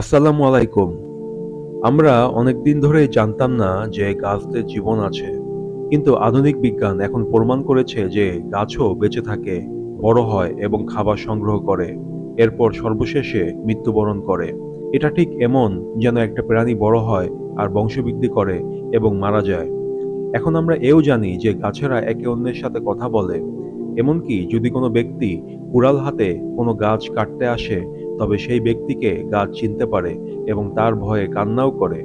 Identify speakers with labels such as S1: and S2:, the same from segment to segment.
S1: আসসালামু আলাইকুম। আমরা অনেকদিন ধরেই জানতাম না যে গাছদের জীবন আছে, কিন্তু আধুনিক বিজ্ঞান এখন প্রমাণ করেছে যে গাছও বেঁচে থাকে, বড় হয় এবং খাবার সংগ্রহ করে, এরপর সর্বশেষে মৃত্যুবরণ করে। এটা ঠিক এমন যেন একটা প্রাণী বড় হয় আর বংশবৃদ্ধি করে এবং মারা যায়। এখন আমরা এও জানি যে গাছেরা একে অন্যের সাথে কথা বলে, এমনকি যদি কোনো ব্যক্তি কুড়াল হাতে কোনো গাছ কাটতে আসে তবে সেই ব্যক্তিকে গাছ চিনতে পারে এবং তার ভয়ে কান্নাও করে।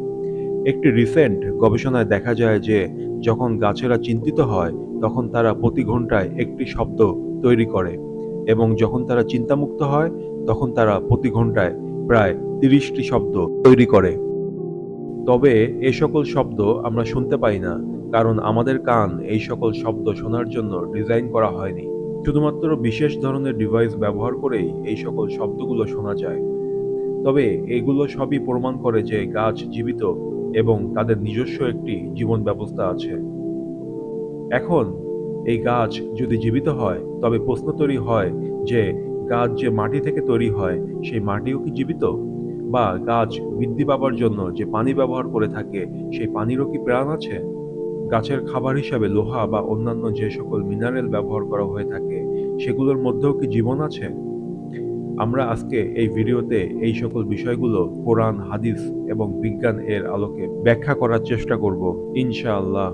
S1: একটি রিসেন্ট গবেষণায় দেখা যায় যে, যখন গাছেরা চিন্তিত হয়, তখন তারা প্রতি ঘন্টায় একটি শব্দ তৈরি করে এবং যখন তারা চিন্তামুক্ত হয়, তখন তারা প্রতি ঘন্টায় প্রায় তিরিশটি শব্দ তৈরি করে। তবে এ সকল শব্দ আমরা শুনতে পাই না, কারণ আমাদের কান এই সকল শব্দ শোনার জন্য ডিজাইন করা হয়নি। শুধুমাত্র বিশেষ ধরনের ডিভাইস ব্যবহার করেই এই সকল শব্দগুলো শোনা যায়। তবে এগুলো সবই প্রমাণ করে যে গাছ জীবিত এবং তাদের নিজস্ব একটি জীবন ব্যবস্থা আছে। এখন, এই গাছ যদি জীবিত হয়, তবে প্রশ্ন তৈরি হয় যে, গাছ যে মাটি থেকে তৈরি হয়, সেই মাটিও কি জীবিত? বা গাছ বৃদ্ধি পাবার জন্য যে পানি ব্যবহার করে থাকে, সেই পানিরও কি প্রাণ আছে? গাছের খাবার হিসাবে লোহা বা অন্যান্য যে সকল মিনারেল ব্যবহার করা হয়ে থাকে, সেগুলোর মধ্যেও কি জীবন আছে? আমরা আজকে এই ভিডিওতে এই সকল বিষয়গুলো কোরআন, হাদিস এবং বিজ্ঞান এর আলোকে ব্যাখ্যা করার চেষ্টা করব, ইনশাআল্লাহ।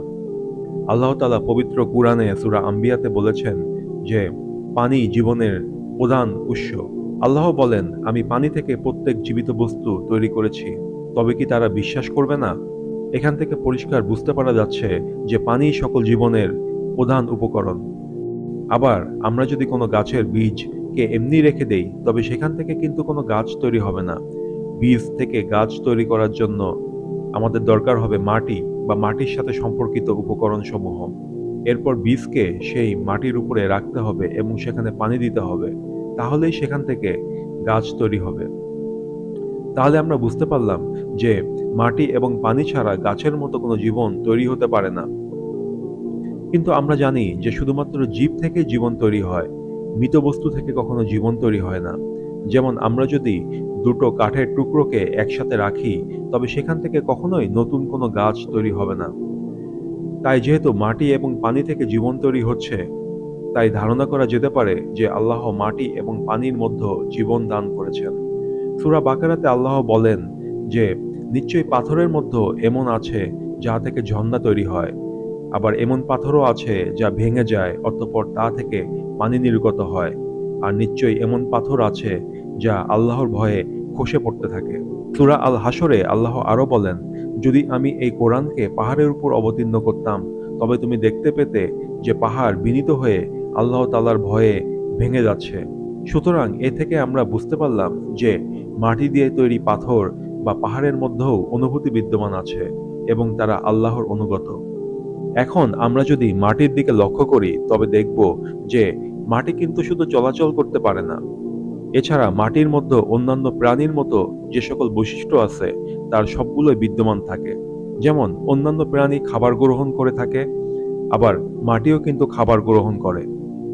S1: আল্লাহ তালা পবিত্র কুরআনে সুরা আম্বিয়াতে বলেছেন যে, পানি জীবনের প্রধান উৎস। আল্লাহ বলেন, আমি পানি থেকে প্রত্যেক জীবিত বস্তু তৈরি করেছি। তবে কি তারা বিশ্বাস করবে না? এখান থেকে পরিষ্কার বুঝতে পারা যাচ্ছে যে পানি সকল জীবনের প্রধান উপকরণ। আবার আমরা যদি কোনো গাছের বীজকে এমনি রেখে দেই, তবে সেখান থেকে কিন্তু কোনো গাছ তৈরি হবে না। বীজ থেকে গাছ তৈরি করার জন্য আমাদের দরকার হবে মাটি বা মাটির সাথে সম্পর্কিত উপকরণ সমূহ এরপর বীজকে সেই মাটির উপরে রাখতে হবে এবং সেখানে পানি দিতে হবে। তাহলেই সেখান থেকে গাছ তৈরি হবে। তাহলে আমরা বুঝতে পারলাম যে মাটি এবং পানি ছাড়া গাছের মতো কোনো জীবন তৈরি হতে পারে না। কিন্তু আমরা জানি যে শুধুমাত্র জীব থেকে জীবন তৈরি হয়, মৃত বস্তু থেকে কখনো জীবন তৈরি হয় না। যেমন আমরা যদি দুটো কাঠের টুকরোকে একসাথে রাখি, তবে সেখান থেকে কখনোই নতুন কোনো গাছ তৈরি হবে না। তাই যেহেতু মাটি এবং পানি থেকে জীবন তৈরি হচ্ছে, তাই ধারণা করা যেতে পারে যে আল্লাহ মাটি এবং পানির মধ্যে জীবন দান করেছেন। সুরা বাকারাতে আল্লাহ বলেন যে, নিশ্চয়ই পাথরের মধ্যে এমন আছে যা থেকে ঝর্ণা তৈরি হয়, আবার এমন পাথরও আছে যা ভেঙে যায়, অতঃপর তা থেকে পানি নির্গত হয়, আর নিশ্চয়ই এমন পাথর আছে যা আল্লাহর ভয়ে খসে পড়তে থাকে। সুরা আল হাসরে আল্লাহ আরও বলেন, যদি আমি এই কোরআনকে পাহাড়ের উপর অবতীর্ণ করতাম, তবে তুমি দেখতে পেতে যে পাহাড় বিনীত হয়ে আল্লাহ তালার ভয়ে ভেঙে যাচ্ছে। সুতরাং এ থেকে আমরা বুঝতে পারলাম যে মাটি দিয়ে তৈরি পাথর বা পাহাড়ের মধ্যেও অনুভূতি বিদ্যমান আছে এবং তারা আল্লাহর অনুগত। এখন আমরা যদি মাটির দিকে লক্ষ্য করি, তবে দেখব যে মাটি কিন্তু শুধু চলাচল করতে পারে না। এছাড়া মাটির মধ্যে অন্যান্য প্রাণীর মতো যে সকল বৈশিষ্ট্য আছে, তার সবগুলোই বিদ্যমান থাকে। যেমন, অন্যান্য প্রাণী খাবার গ্রহণ করে থাকে, আবার মাটিও কিন্তু খাবার গ্রহণ করে।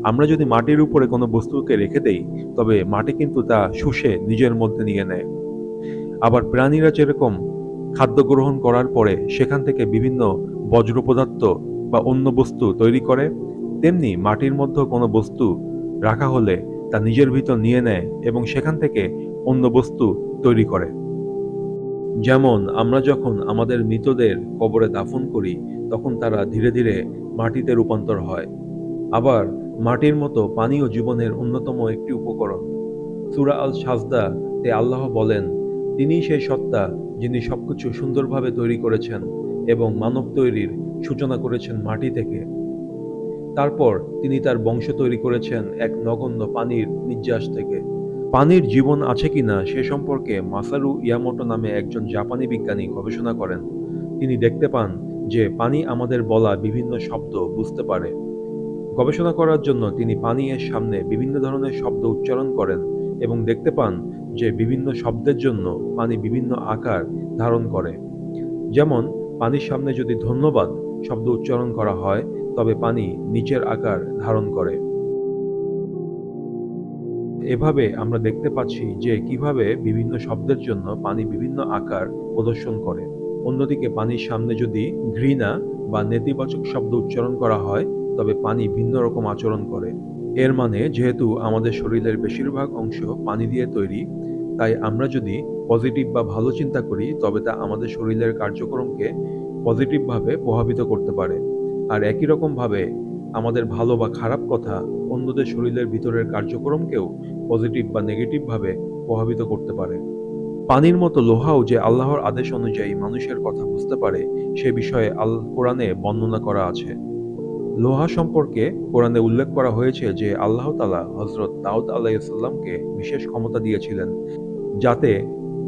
S1: আমরা যদি মাটির উপরে কোনো বস্তুকে রেখে দেই, তবে মাটি কিন্তু তা শুষে নিজের মধ্যে নিয়ে নেয়। আবার প্রাণীরা যেরকম খাদ্য গ্রহণ করার পরে সেখান থেকে বিভিন্ন বজ্র পদার্থ বা অন্য বস্তু তৈরি করে, তেমনি মাটির মধ্যে কোনো বস্তু রাখা হলে তা নিজের ভিতর নিয়ে নেয় এবং সেখান থেকে অন্য বস্তু তৈরি করে। যেমন আমরা যখন আমাদের মৃতদের কবরে দাফন করি, তখন তারা ধীরে ধীরে মাটিতে রূপান্তর হয়। আবার মাটির মতো পানীয় জীবনের অন্যতম একটি উপকরণ। সুরা আল সাজদা তে আল্লাহ বলেন তিনি সেই সত্তা যিনি সবকিছু সুন্দরভাবে তৈরি করেছেন এবং মানব তৈরির সূচনা করেছেন মাটি থেকে। তারপর তিনি তার বংশ তৈরি করেছেন এক নগণ্য পানির নির্যাস থেকে। পানির জীবন আছে কিনা সে সম্পর্কে মাসারু ইয়ামোটো নামে একজন জাপানি বিজ্ঞানী গবেষণা করেন। তিনি দেখতে পান যে পানি আমাদের বলা বিভিন্ন শব্দ বুঝতে পারে। গবেষণা করার জন্য তিনি পানি এর সামনে বিভিন্ন ধরনের শব্দ উচ্চারণ করেন এবং দেখতে পান যে বিভিন্ন শব্দের জন্য পানি বিভিন্ন আকার ধারণ করে। যেমন, পানির সামনে যদি ধন্যবাদ শব্দ উচ্চারণ করা হয়, তবে পানি নিচের আকার ধারণ করে। এভাবে আমরা দেখতে পাচ্ছি যে কীভাবে বিভিন্ন শব্দের জন্য পানি বিভিন্ন আকার প্রদর্শন করে। অন্যদিকে পানির সামনে যদি ঘৃণা বা নেতিবাচক শব্দ উচ্চারণ করা হয় তবে পানি ভিন্ন রকম আচরণ করে। এর মানে যেহেতু আমাদের শরীরের বেশিরভাগ অংশ পানি দিয়ে তৈরি, তাই আমরা যদি পজিটিভ বা ভালো চিন্তা করি, তবে তা আমাদের শরীরের কার্যক্রমকে পজিটিভভাবে প্রভাবিত করতে পারে। আর একই রকমভাবে আমাদের ভালো বা খারাপ কথা অন্যদের শরীরের ভিতরের কার্যক্রমকেও পজিটিভ বা নেগেটিভভাবে প্রভাবিত করতে পারে। পানির মতো লোহাও যে আল্লাহর আদেশ অনুযায়ী মানুষের কথা বুঝতে পারে, সে বিষয়ে আল কোরআনে বর্ণনা করা আছে। লোহা সম্পর্কে কোরআনে উল্লেখ করা হয়েছে যে আল্লাহ তালা হজরত দাউদ আলাইসাল্লামকে বিশেষ ক্ষমতা দিয়েছিলেন, যাতে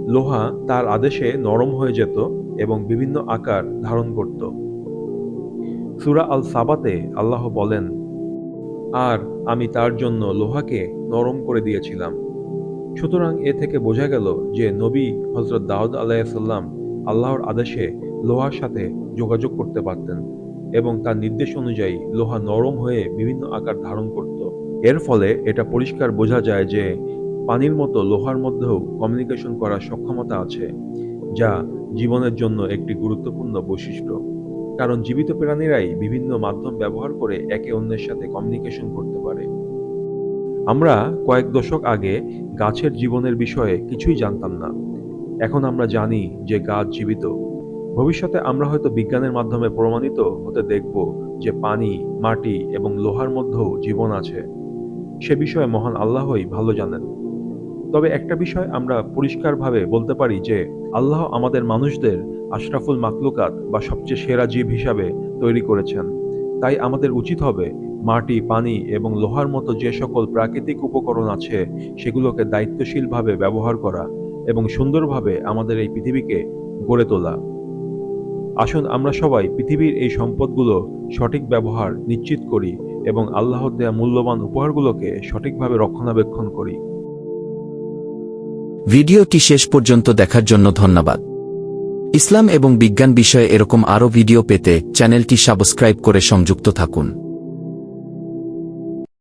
S1: লোহা তার আদেশে নরম হয়ে যেত এবং বিভিন্ন আকার ধারণ করত। সুরা আল সাবাতে আল্লাহ বলেন, আর আমি তার জন্য লোহাকে নরম করে দিয়েছিলাম। সুতরাং এ থেকে বোঝা গেল যে নবী হজরত দাউদ আলাইসাল্লাম আল্লাহর আদেশে লোহার সাথে যোগাযোগ করতে পারতেন। এবং তার নির্দেশ অনুযায়ী লোহা নরম হয়ে বিভিন্ন আকার ধারণ করত। এর ফলে এটা পরিষ্কার বোঝা যায় যে পানির মতো লোহার মধ্যেও কমিউনিকেশন করার সক্ষমতা আছে, যা জীবনের জন্য একটি গুরুত্বপূর্ণ বৈশিষ্ট্য। কারণ জীবিত প্রাণীরাই বিভিন্ন মাধ্যম ব্যবহার করে একে অন্যের সাথে কমিউনিকেশন করতে পারে। আমরা কয়েক দশক আগে গাছের জীবনের বিষয়ে কিছুই জানতাম না। এখন আমরা জানি যে গাছ জীবিত। ভবিষ্যতে আমরা হয়তো বিজ্ঞানের মাধ্যমে প্রমাণিত হতে দেখব যে পানি, মাটি এবং লোহার মধ্যেও জীবন আছে। সে বিষয়ে মহান আল্লাহই ভালো জানেন। তবে একটা বিষয় আমরা পরিষ্কারভাবে বলতে পারি যে, আল্লাহ আমাদের মানুষদের আশরাফুল মাকলুকাত বা সবচেয়ে সেরা জীব হিসাবে তৈরি করেছেন। তাই আমাদের উচিত হবে মাটি, পানি এবং লোহার মতো যে সকল প্রাকৃতিক উপকরণ আছে, সেগুলোকে দায়িত্বশীলভাবে ব্যবহার করা এবং সুন্দরভাবে আমাদের এই পৃথিবীকে গড়ে তোলা। আসুন আমরা সবাই পৃথিবীর এই সম্পদগুলো সঠিক ব্যবহার নিশ্চিত করি এবং আল্লাহর দেয়া মূল্যবান উপহারগুলোকে সঠিকভাবে রক্ষণাবেক্ষণ করি।
S2: ভিডিওটি শেষ পর্যন্ত দেখার জন্য ধন্যবাদ। ইসলাম এবং বিজ্ঞান বিষয়ে এরকম আরও ভিডিও পেতে চ্যানেলটি সাবস্ক্রাইব করে সংযুক্ত থাকুন।